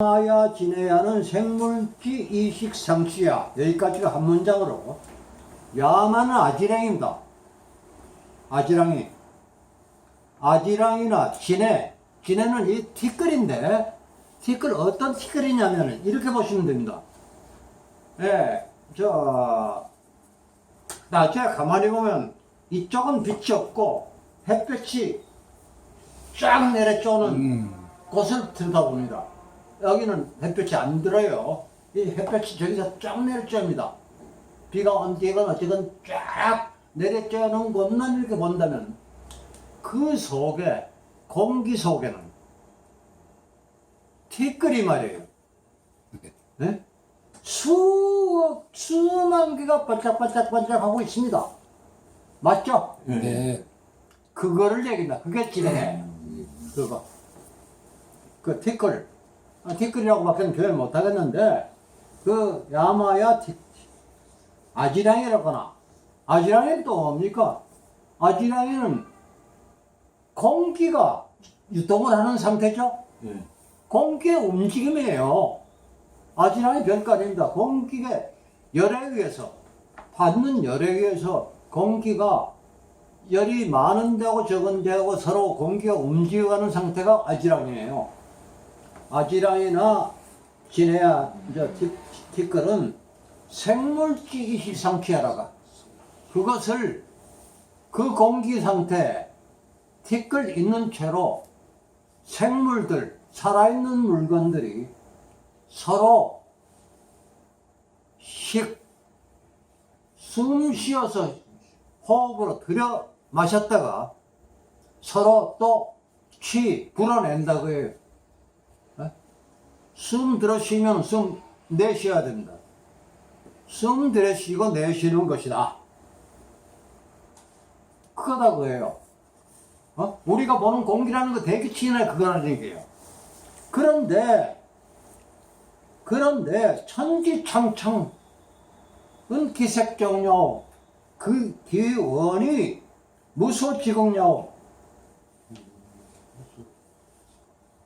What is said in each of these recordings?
야마야 지내야는 생물지 이식 상시야 여기까지가 한 문장으로 야마는 아지랑입니다. 아지랑이 아지랑이나 지네 지네는 이 티끌인데 티끌 어떤 티끌이냐면은 이렇게 보시면 됩니다. 예, 저 낮에 가만히 보면 이쪽은 빛이 없고 햇볕이 쫙 내려쬐는 음. 곳을 들여다봅니다. 여기는 햇볕이 안 들어요. 이 햇볕이 저기서 쫙 내려쬐입니다. 비가 언제건 어쨌건 쫙 내려쬐는 곳만 이렇게 본다면 그 속에 공기 속에는 티끌이 말이에요. 네? 수억 수만 개가 반짝반짝반짝 하고 있습니다. 맞죠? 네. 그거를 얘기한다. 그게 지네. 그거. 그 티끌. 아, 티끌이라고 밖에 표현 못 하겠는데, 그 야마야 티, 아지랑이라거나, 아지랑이는 또 뭡니까? 아지랑이는 공기가 유통을 하는 상태죠? 예. 공기의 움직임이에요. 아지랑이 별거 아닙니다. 공기의 열에 의해서, 받는 열에 의해서 공기가 열이 많은 데하고 적은 데하고 서로 공기가 움직여가는 상태가 아지랑이에요. 아지랑이나 지네야, 저 티, 티끌은 생물지기 상피하라가 그것을 그 공기 상태 티끌 있는 채로 생물들, 살아있는 물건들이 서로 식, 숨 쉬어서 호흡으로 들여 마셨다가 서로 또 취, 불어낸다고 해요. 어? 숨 들어 쉬면 숨 내쉬어야 됩니다. 숨 들여 쉬고 내쉬는 것이다. 그거다고 해요. 어? 우리가 보는 공기라는 거 친해 그거라는 얘기예요. 그런데, 그런데 천지창창은 기색정요 그 기원이 무소지공요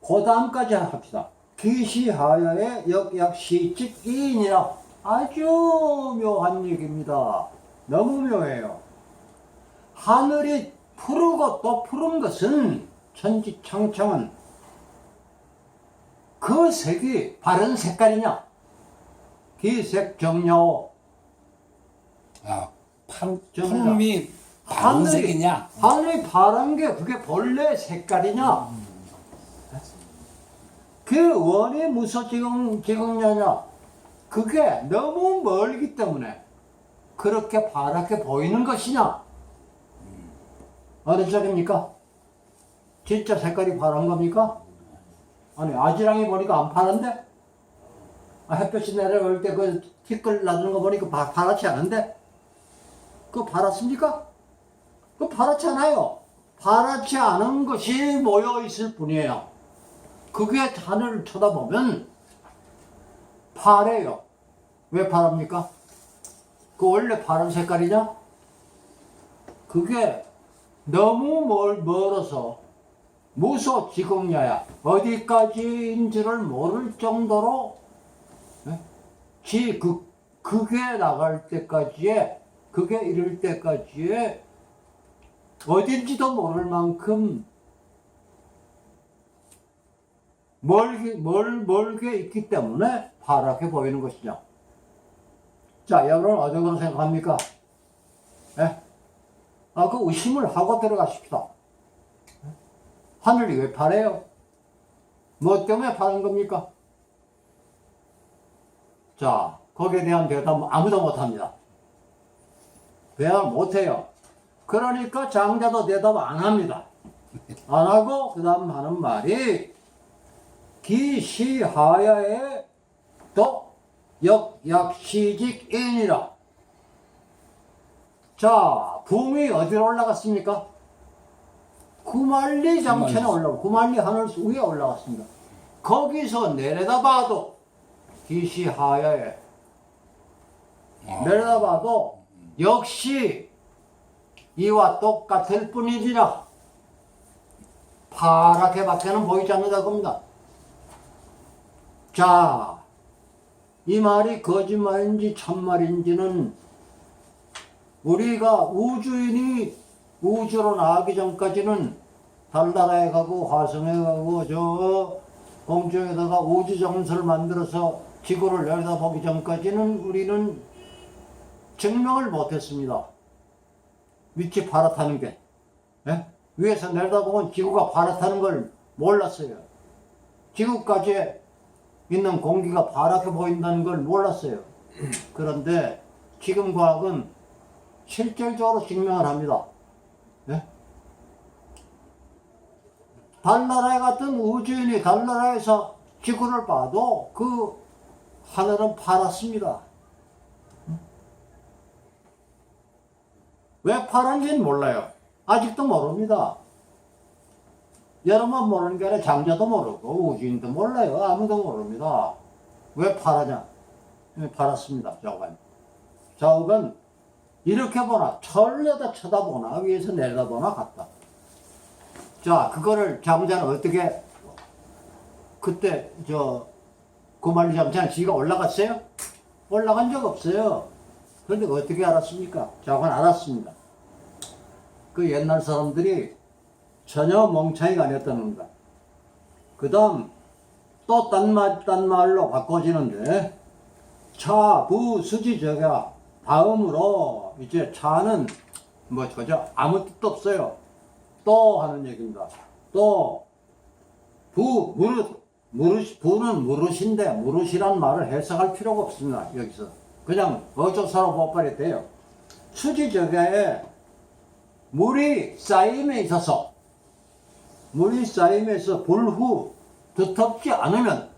그 다음까지 합시다. 기시하야의 역약시직 이인이라 아주 묘한 얘기입니다. 너무 묘해요. 하늘이 푸르고 또 푸른 것은 천지창창은 그 색이 바른 색깔이냐? 기색정요 아, 판, 정답. 푸름이 파란색이냐? 하늘이 파란 게 그게 본래 색깔이냐? 그 원이 무슨 지금 지금냐냐? 그게 너무 멀기 때문에 그렇게 파랗게 보이는 것이냐? 어느 쪽입니까? 진짜 색깔이 파란 겁니까? 아니 아지랑이 보니까 안 파란데? 아, 햇볕이 내려올 때 그 티끌 나는 거 보니까 파, 파랗지 않은데? 그거 파랗습니까? 그 파랗지 않아요. 파랗지 않은 것이 모여 있을 뿐이에요. 그게 하늘을 쳐다보면 파래요. 왜 파랍니까? 그 원래 파란 색깔이냐? 그게 너무 멀, 멀어서 무소 지공야야 어디까지인지를 모를 정도로 예? 지 그, 그게 나갈 때까지의 그게 이를 때까지의 어딘지도 모를 만큼 멀게, 멀, 멀게 있기 때문에 파랗게 보이는 것이죠. 자, 여러분 어디로 생각합니까? 예? 아, 그 의심을 하고 들어가십시다. 예? 하늘이 왜 파래요? 뭐 때문에 파는 겁니까? 자, 거기에 대한 대답 아무도 못합니다. 대답 못해요. 그러니까 장자도 대답 안 합니다. 안 하고 그 다음 하는 말이 기시하야의 또 역약시직인이라 자 붕이 어디로 올라갔습니까? 구만리 장천에 구만리. 올라가 구만리 하늘 위에 올라갔습니다. 거기서 내려다봐도 기시하야에 아, 내려다봐도 역시 이와 똑같을 뿐이지라 파랗게 밖에는 보이지 않는다 겁니다. 자, 이 말이 거짓말인지 참말인지는 우리가 우주인이 우주로 나가기 전까지는 달나라에 가고 화성에 가고 저 공중에다가 우주 정선을 만들어서 지구를 내려다보기 전까지는 우리는 증명을 못했습니다. 밑이 파랗다는 게 예? 위에서 내려다보면 지구가 파랗다는 걸 몰랐어요. 지구까지 있는 공기가 파랗게 보인다는 걸 몰랐어요. 그런데 지금 과학은 실질적으로 증명을 합니다. 예? 달나라에 갔던 우주인이 달나라에서 지구를 봐도 그 하늘은 파랗습니다. 왜 파란지는 몰라요. 아직도 모릅니다. 여러분 모르는 게 아니라 장자도 모르고 우주인도 몰라요. 아무도 모릅니다. 왜 파라냐? 왜 파랗습니다. 좌우간. 좌우간 이렇게 보나 철에다 쳐다보나 위에서 내려다보나 같다. 자 그거를 장자는 어떻게 그때 저 구만리 장자는 지가 올라갔어요? 올라간 적 없어요. 그런데 어떻게 알았습니까? 좌우간 알았습니다. 그 옛날 사람들이 전혀 멍청이가 아니었다는 겁니다. 그 다음 또 딴 말, 딴 말로 바꿔지는데 차, 부, 수지, 저가 다음으로 이제 차는 뭐 저저 아무 뜻도 없어요. 또 하는 얘기입니다. 또 부, 무릇, 무릇, 부는 무릇인데 무릇이란 말을 해석할 필요가 없습니다. 여기서 그냥 어조사로 못발이 돼요. 수지, 저가에 물이 쌓임에 있어서 물이 쌓임에서 불후 두텁지 않으면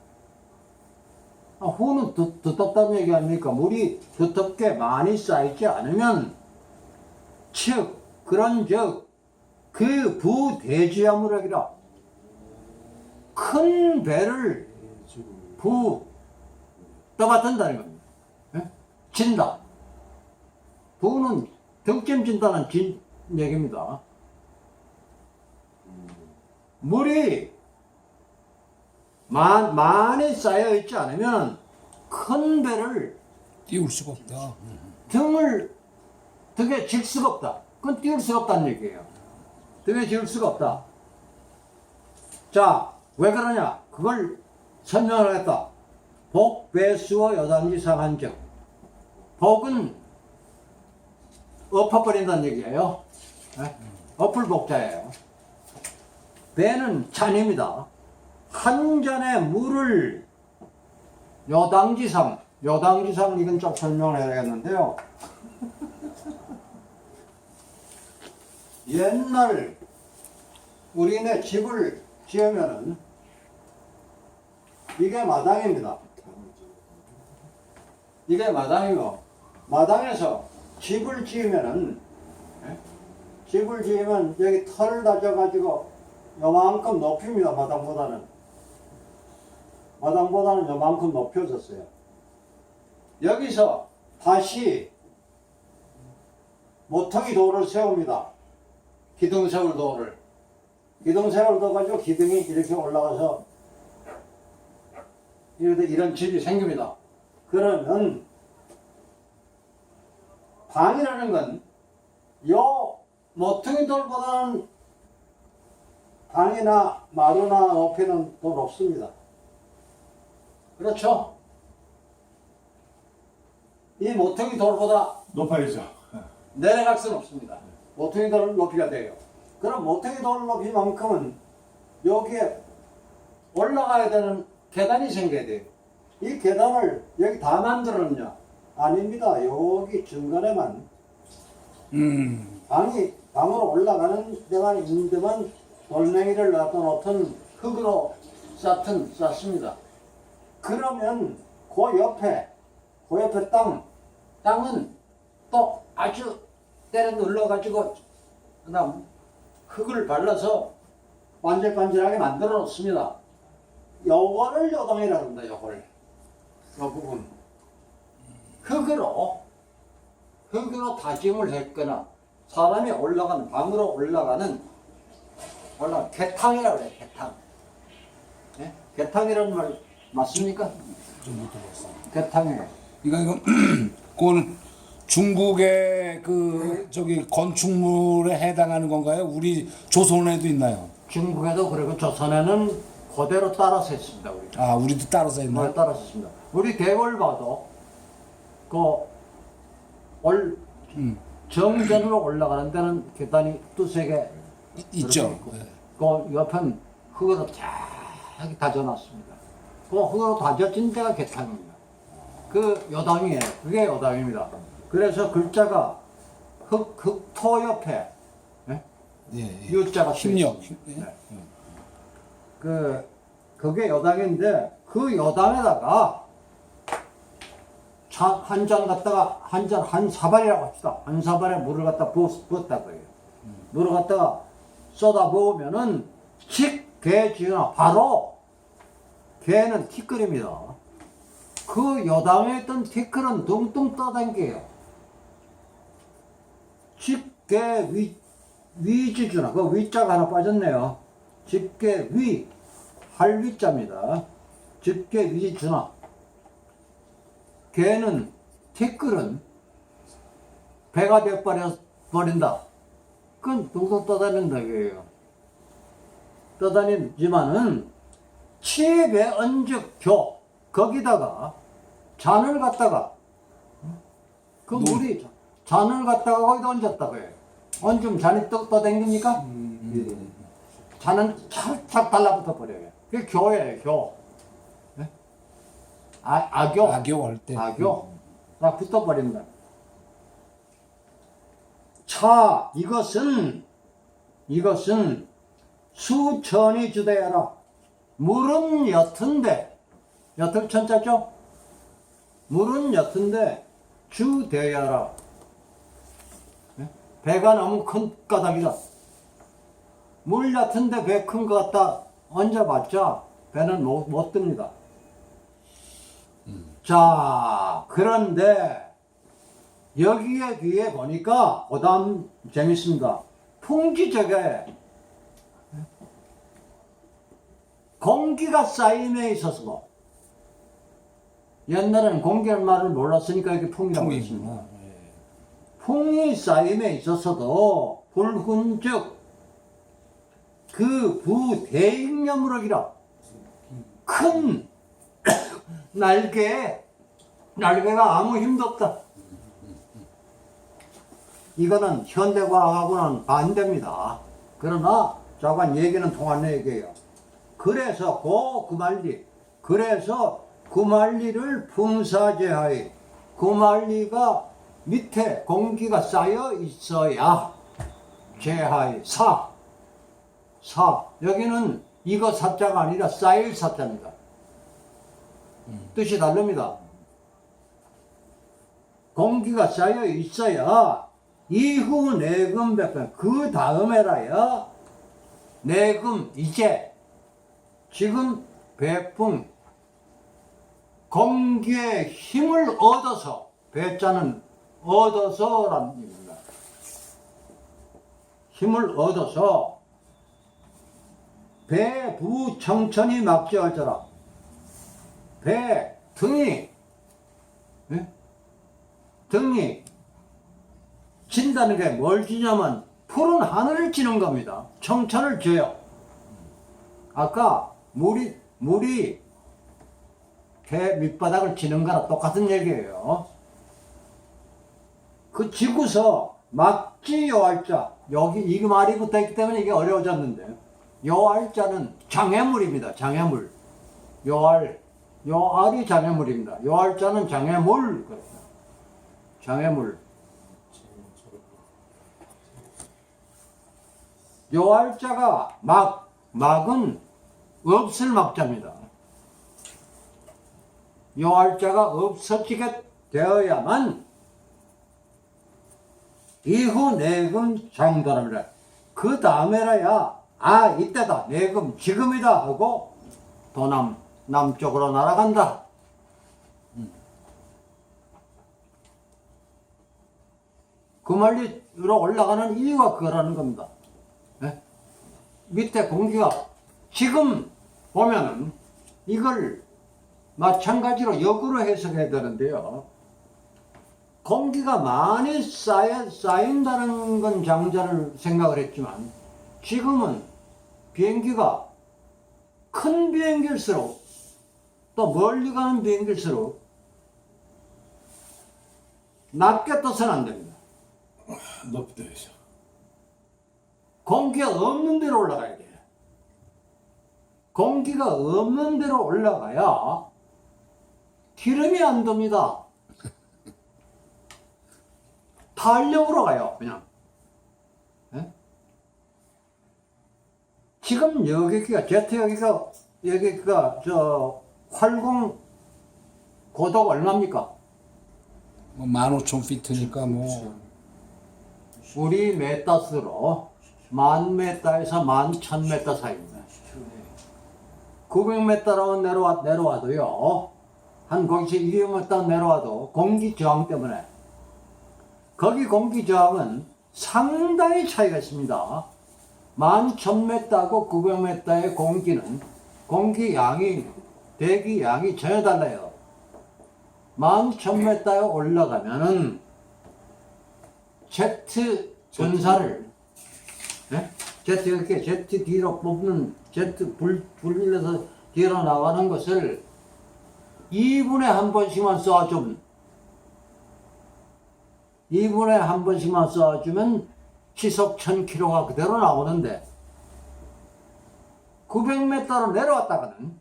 아, 후는 두, 두텁다는 얘기 아닙니까? 물이 두텁게 많이 쌓이지 않으면 즉 그런 즉 그 부대지하무락이라 큰 배를 부 떠받든다는 겁니다. 예? 진다. 부는 등짐 진다는 진 얘기입니다. 물이 만, 많이 쌓여 있지 않으면 큰 배를 띄울 수가 없다. 등을 등에 질 수가 없다. 그건 띄울 수가 없다는 얘기예요. 등에 질 수가 없다. 자, 왜 그러냐? 그걸 설명을 하겠다. 복, 배수어, 여단지 상한적. 복은 엎어버린다는 얘기예요. 네? 엎을 복자예요. 배는 잔입니다. 한 잔의 물을 여당지상, 여당지상 이건 좀 설명을 해야겠는데요. 옛날 우리네 집을 지으면은 이게 마당입니다. 이게 마당이고 마당에서 집을 지으면은 예? 집을 지으면 여기 털을 다져가지고 요만큼 높입니다 마당보다는. 마당보다는 요만큼 높여졌어요. 여기서 다시 모퉁이 돌을 세웁니다. 기둥 세울 돌을 기둥 세울 돌 가지고 기둥이 이렇게 올라가서 이런 이런 집이 생깁니다. 그러면 방이라는 건 요 모퉁이 돌보다는 방이나 마루나 높이는 더 높습니다. 그렇죠? 이 모퉁이 돌보다 높아야죠. 내려갈 수는 없습니다. 모퉁이 돌 높이가 돼요. 그럼 모퉁이 돌 높이만큼은 여기에 올라가야 되는 계단이 생겨야 돼요. 이 계단을 여기 다 만들었냐? 아닙니다. 여기 중간에만 음, 방이 방으로 올라가는 데만 있는 데만 돌멩이를 놔둬 놓던 흙으로 쌓든 쌓습니다. 그러면 그 옆에 그 옆에 땅 땅은 또 아주 때려 눌러 가지고 그다음 흙을 발라서 반질반질하게 만들어 놓습니다. 요거를 요동이라 합니다. 요걸 요 부분 흙으로 흙으로 다짐을 했거나 사람이 올라가는 방으로 올라가는 올라 개탕이라고 그래 개탕 예? 개탕이라는 말 맞습니까? 좀못 들었어. 개탕이에요. 이거 이거 그거는 중국의 그 저기 건축물에 해당하는 건가요? 우리 조선에도 있나요? 중국에도 그리고 조선에는 그대로 따라서 했습니다. 우리. 아 우리도 따라서 뭐 있나요? 따라서 했습니다. 우리 대궐 봐도 그올 음. 정전으로 올라가는 데는 계단이 두세 개 이- 있죠. 예. 그 옆은 흙으로 쫙 다져놨습니다. 그 흙으로 다져진 데가 개탕입니다. 그 요당이에요. 그게 요당입니다. 그래서 글자가 흙, 흙토 옆에 예? 예, 예. 유자가 힘력. 예? 네. 그 그게 요당인데 그 요당에다가 한 잔 갖다가 한 잔 한 사발이라고 합시다. 한 사발에 물을 갖다 부었, 부었다 거예요. 물을 갖다가 쏟아 부으면은 칡개 지으나 바로 개는 티끌입니다. 그 요당에 있던 티끌은 둥둥 떠다니게요. 집게 위, 위지주나, 그 위자가 하나 빠졌네요. 집게 위, 할 위자입니다. 집게 위지주나. 개는, 티끌은 배가 돼버려, 버린다. 그건 둥둥 떠다닌다, 이거예요. 떠다니지만은, 칩에 언즉 교, 거기다가 잔을 갖다가, 그 노- 물이 잔을 갖다가 거기다 얹었다고 해요. 얹으면 잔이 떠, 떠댕깁니까? 예. 잔은 착착 달라붙어 버려요. 그게 교예요, 교. 예? 아, 악교. 악교 할 때. 악교. 다 붙어버린다. 차, 이것은, 이것은 수천이 주대하라. 물은 옅은데, 옅은 천자죠? 물은 옅은데 주대하라. 예? 배가 너무 큰 까닭이다. 물 얕은데 배 큰 것 같다 얹어봤자 배는 못, 못 듭니다. 자, 그런데 여기에 뒤에 보니까 그 다음 재밌습니다. 풍지적에 공기가 쌓임에 있어서 옛날에는 공기라는 말을 몰랐으니까 이게 풍이라고 했습니다. 풍이 쌓임에 있어서도 불훈 즉 그 부대익염으로기라 큰 날개 날개가 아무 힘도 없다. 이거는 현대과학하고는 반대입니다. 그러나 저간 얘기는 통하는 얘기예요. 그래서 고 구말리 그래서 구말리를 풍사제하에 구말리가 밑에 공기가 쌓여 있어야 제하에 사, 사 여기는 이거 사자가 아니라 쌓일 사자입니다. 뜻이 다릅니다. 공기가 쌓여 있어야 이후 내금 백pen 그 다음에라야 내금 이제 지금 배풍 공기의 힘을 얻어서 배자는 얻어서라는 얘기입니다. 힘을 얻어서 배부 청천이 막지 할자라 배 등이 예? 등이 진다는 게 뭘 지냐면 푸른 하늘을 지는 겁니다. 청천을 져요. 아까 물이 물이 배 밑바닥을 지는 거랑 똑같은 얘기예요. 그 지구서 막지 요알자 여기 이 말이 붙어 있기 때문에 이게 어려워졌는데 요알자는 장애물입니다. 장애물 요알 요알이 장애물입니다. 요알자는 장애물. 장애물 요알자가 막 막은 없을 막자입니다. 요알자가 없어지게 되어야만 이후 내금 장도랍니다. 그 다음에라야 아 이때다 내금 지금이다 하고 도남 남쪽으로 날아간다. 그 말리로 올라가는 이유가 그거라는 겁니다. 예? 밑에 공기가 지금 보면은 이걸 마찬가지로 역으로 해석해야 되는데요. 공기가 많이 쌓여, 쌓인다는 건 장자를 생각을 했지만 지금은 비행기가 큰 비행기일수록 또 멀리 가는 비행기일수록 낮게 떠서는 안 됩니다. 떠야죠. 공기가 없는 데로 올라가야 돼요. 공기가 없는 데로 올라가야 기름이 안 돕니다. 탄력으로 가요, 그냥. 예? 지금 여기가, 제트 여기가, 여기가, 저, 활공 고도가 얼마입니까? 뭐 15,000피트니까 뭐 우리 메타스로 만 메타에서 만 천 메타 사이입니다. 900m라고 내려와, 내려와도요, 한 거기서 200m 내려와도 공기 저항 때문에, 거기 공기 저항은 상당히 차이가 있습니다. 11,000m하고 900m의 공기는 공기 양이, 대기 양이 전혀 달라요. 11,000m에 올라가면은 제트 전사를 예? 제트 이렇게 제트 뒤로 뽑는 제트 불 불려서 뒤로 나가는 것을 2분에 한 번씩만 쏴주면 2분에 한 번씩만 쏴주면 시속 1000km가 그대로 나오는데 900m로 내려왔다가는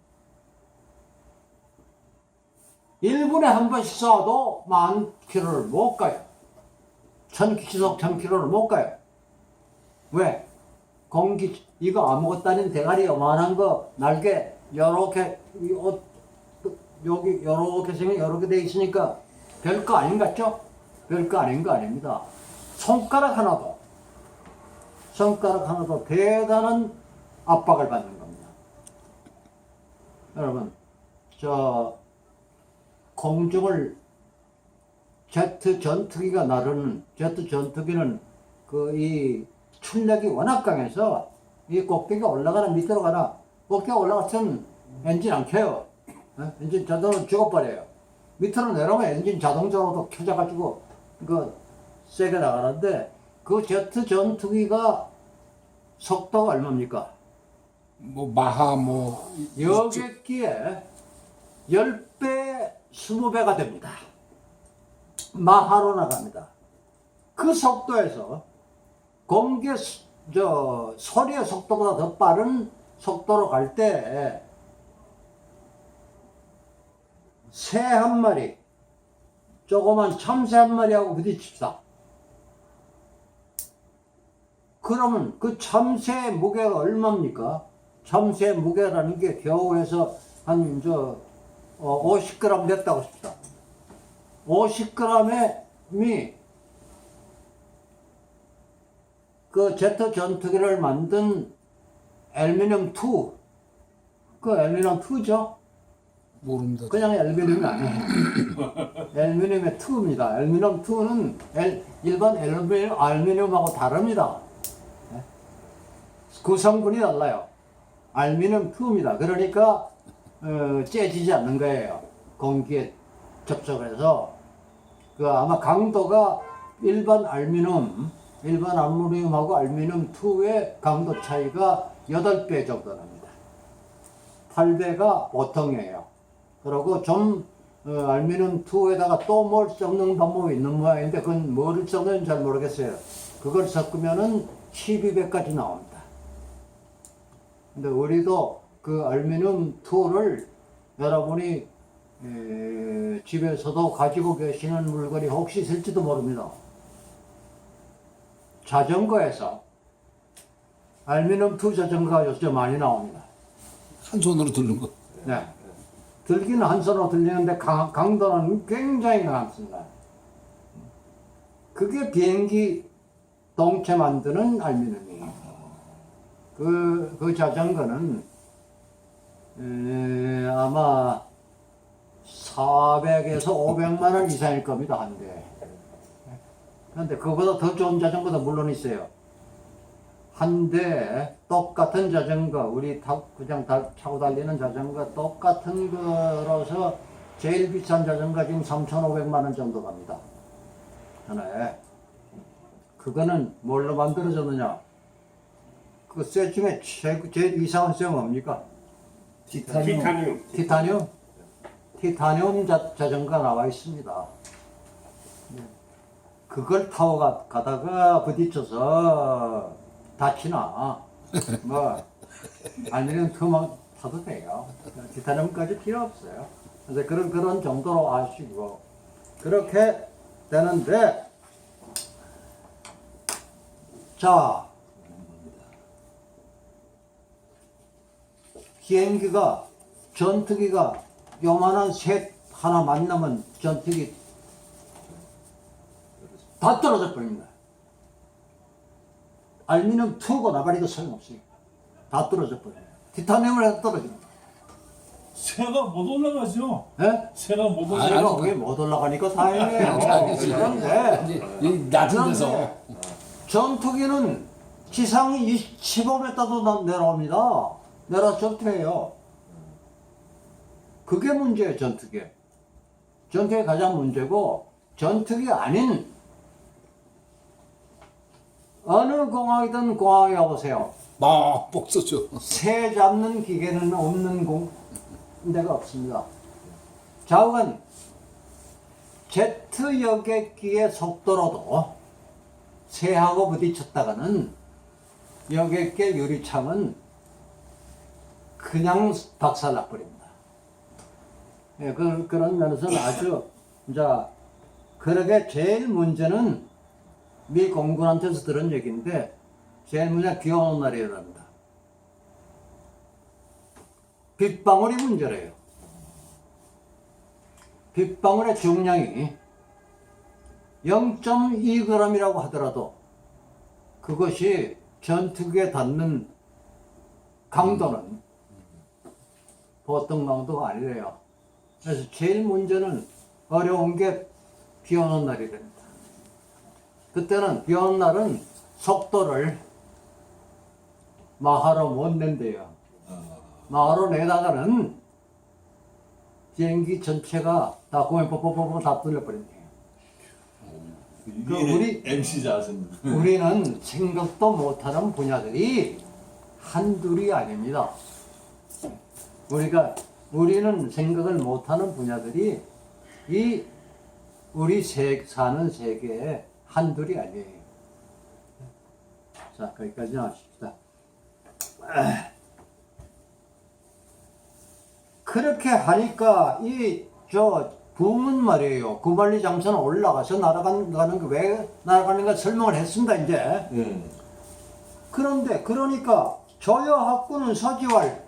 1분에 한 번씩 쏴도 만 킬로를 못 가요. 천 시속 1000km를 못 가요. 왜? 공기 이거 아무것도 아닌 대가리 요만한 거 날개 요렇게 이옷 여기 요렇게 생겨 요렇게 돼 있으니까 별거 아닌 것 같죠? 별거 아닌 거 아닙니다. 손가락 하나도 손가락 하나도 대단한 압박을 받는 겁니다. 여러분 저 공중을 제트 전투기가 나르는 제트 전투기는 그이 출력이 워낙 강해서 이 꼭대기가 올라가나 밑으로 가나 꼭대기가 올라갔으면 엔진 안 켜요. 어? 엔진 자동으로 죽어버려요. 밑으로 내려오면 엔진 자동적으로 켜져가지고 그 세게 나가는데 그 제트 전투기가 속도가 얼마입니까? 뭐 마하 뭐 여객기에 10배, 20배가 됩니다. 마하로 나갑니다. 그 속도에서 공기, 수- 저, 소리의 속도보다 더 빠른 속도로 갈 때, 새 한 마리, 조그만 참새 한 마리하고 부딪힙시다. 그러면 그 참새의 무게가 얼마입니까? 참새의 무게라는 게 겨우에서 한, 저, 어, 50g 됐다고 합시다. 50g이 그 제트 전투기를 만든 알루미늄 2, 그 알루미늄 2죠? 모릅니다. 그냥 알루미늄이 아니에요. 알루미늄의 2입니다. 알루미늄 2는 엘- 일반 알루미늄, 알루미늄하고 다릅니다. 네? 구성분이 달라요. 알루미늄 2입니다. 그러니까 어, 째지지 않는 거예요. 공기에 접촉을 해서 그 아마 강도가 일반 알루미늄, 일반 알루미늄하고 알루미늄 2의 강도 차이가 8배 정도 납니다. 8배가 보통이에요. 그리고 좀 어, 알루미늄 2에다가 또 뭘 섞는 방법이 있는 모양인데 그건 뭐를 섞는지 잘 모르겠어요. 그걸 섞으면은 12배까지 나옵니다. 근데 우리도 그 알루미늄 2를 여러분이 에, 집에서도 가지고 계시는 물건이 혹시 있을지도 모릅니다. 자전거에서 알루미늄 2 자전거가 요즘 많이 나옵니다. 한 손으로 들는 거. 네. 들기는 한 손으로 들리는데 강, 강도는 굉장히 강합니다. 그게 비행기 동체 만드는 알루미늄이에요. 그, 그 자전거는 에, 아마 400에서 500만 원 이상일 겁니다, 한 대. 그런데 그보다 더 좋은 자전거도 물론 있어요. 한대 똑같은 자전거 우리 타, 그냥 다, 타고 달리는 자전거 똑같은 거로서 제일 비싼 자전거 지금 3,500만 원 정도 갑니다. 하나에. 그거는 뭘로 만들어졌느냐? 그쇠 중에 최고, 제일 이상한 쇠가 뭡니까? 티타늄. 티타늄. 티타늄? 티타늄 자, 자전거가 나와 있습니다. 네. 그걸 타고 가, 가다가 부딪혀서 다치나, 뭐, 아니면 그만 타도 돼요. 티타늄까지 필요 없어요. 그래서 그런, 그런 정도로 아시고, 그렇게 되는데, 자, 비행기가 전투기가 요만한 셋 하나 만나면 전투기 다 떨어져 버립니다. 알미늄 투고 나발이도 소용없어요. 다 떨어져 버려요. 티타늄을 해도 떨어집니다. 새가 못 올라가죠. 예? 새가 못 아니, 올라가. 제가 왜못 올라가니까 다행이에요. 아니지. 그런데 낮은 데서 그런데 전투기는 지상이 15m도 내려옵니다. 내려 전투해요. 그게 문제예요, 전투기. 전투기 가장 문제고, 전투기 아닌 어느 공항이든 공항에 가보세요. 막 복서죠. 새 잡는 기계는 없는 공, 데가 없습니다. 좌우는 제트 여객기의 속도로도 새하고 부딪혔다가는 여객기 유리창은 그냥 박살나버립니다. 예, 그, 그런 면에서는 아주, 이제, 그러게 제일 문제는 미 공군한테서 들은 얘기인데, 제일 문제 비 오는 날이 일어납니다. 빗방울이 문제래요. 빗방울의 중량이 0.2g이라고 하더라도 그것이 전투기에 닿는 강도는 보통 강도가 아니래요. 그래서 제일 문제는 어려운 게 비 오는 날이 됩니다. 그때는 비 오는 날은 속도를 마하로 못 낸대요. 마하로 내다가는 비행기 전체가 다 공연 뽀뽀뽀뽀 다 뚫려버린대요. 그 우리- MC 자세는. 우리는 생각도 못하는 분야들이 한둘이 아닙니다. 우리가 우리는 생각을 못하는 분야들이 이 우리 세, 사는 세계에 한둘이 아니에요. 자, 거기까지 하십시다. 아. 그렇게 하니까 이저 붕은 말이에요. 구만리 장소는 올라가서 날아가는 거왜 날아가는가 설명을 했습니다. 이제 예. 그런데 그러니까 저여 학구는 서지왈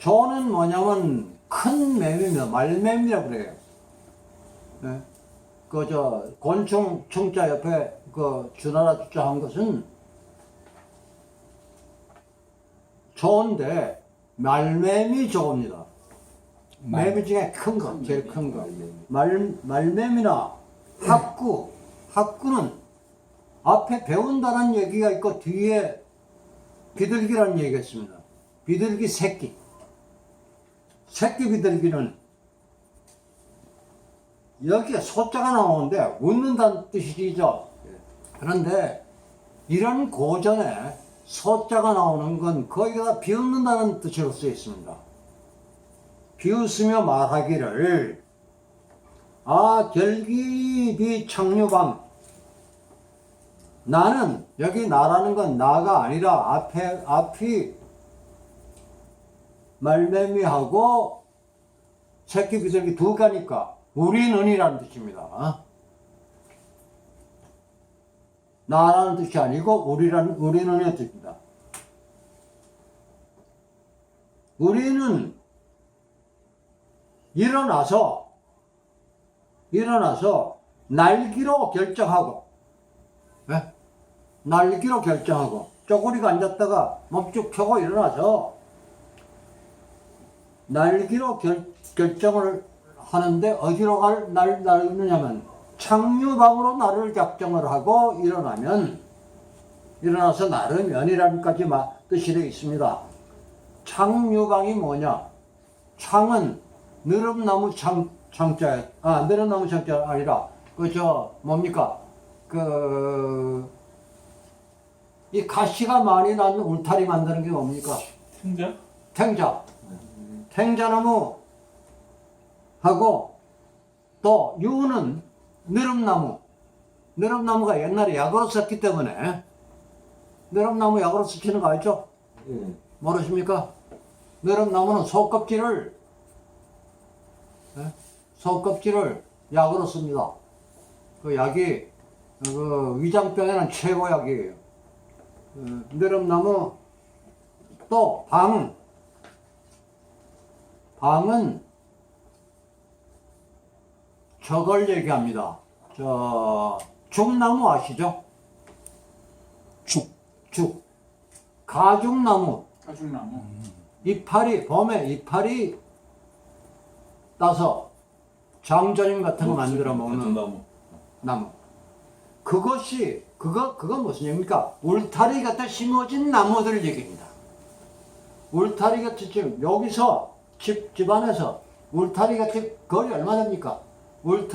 저는 뭐냐면 큰 매미며 말매미라고 그래요. 네? 그저 곤충 청자 옆에 그 주나라 주자 한 것은 좋은데 말매미 좋습니다. 매미 중에 큰 거, 제일 큰 거. 말, 말매미나 학구, 학구는 앞에 배운다는 얘기가 있고 뒤에 비둘기라는 얘기가 있습니다. 비둘기 새끼. 새끼 비둘기는 여기에 소자가 나오는데 웃는다는 뜻이죠. 그런데 이런 고전에 소자가 나오는 건 거기다 비웃는다는 뜻으로 쓰여 있습니다. 비웃으며 말하기를 아 결기비 창류방 나는 여기 나라는 건 나가 아니라 앞에 앞이 말매미하고 새끼 비둘기 두 가니까 우리는이라는 뜻입니다. 나라는 뜻이 아니고 우리라는 우리는의 뜻입니다. 우리는 일어나서 일어나서 날기로 결정하고 예? 날기로 결정하고 쪼그리고 앉았다가 몸쭉 펴고 일어나서 날기로 결, 결정을 하는데 어디로 갈 날, 날느냐면 창류방으로 나를 작정을 하고 일어나면 일어나서 나름 연이라는까지 마- 뜻이 되어 있습니다. 창유방이 뭐냐? 창은 느릅나무 창, 창자, 아, 느릅나무 창자 아니라, 그, 저, 뭡니까? 그, 이 가시가 많이 나는 울타리 만드는 게 뭡니까? 팀장? 탱자. 탱자나무 하고 또 유는 느릅나무. 느릅나무가 옛날에 약으로 썼기 때문에 느릅나무 약으로 쓰시는 거 알죠? 예. 모르십니까? 느릅나무는 속껍질을 예? 속껍질을 약으로 씁니다. 그 약이 그 위장병에는 최고 약이에요. 어, 느릅나무 또 방. 방은 저걸 얘기합니다. 저 죽나무 아시죠? 죽. 죽. 가죽나무. 가죽나무. 이파리 봄에 이파리 따서 장조림 같은 거 만들어 먹는 나무. 나무. 그것이 그거 그건 무슨 얘기입니까? 울타리 곁에 심어진 나무들 얘기입니다. 울타리 곁에 지금 여기서 집 집안에서 울타리 곁에 거리 얼마 됩니까? 울타리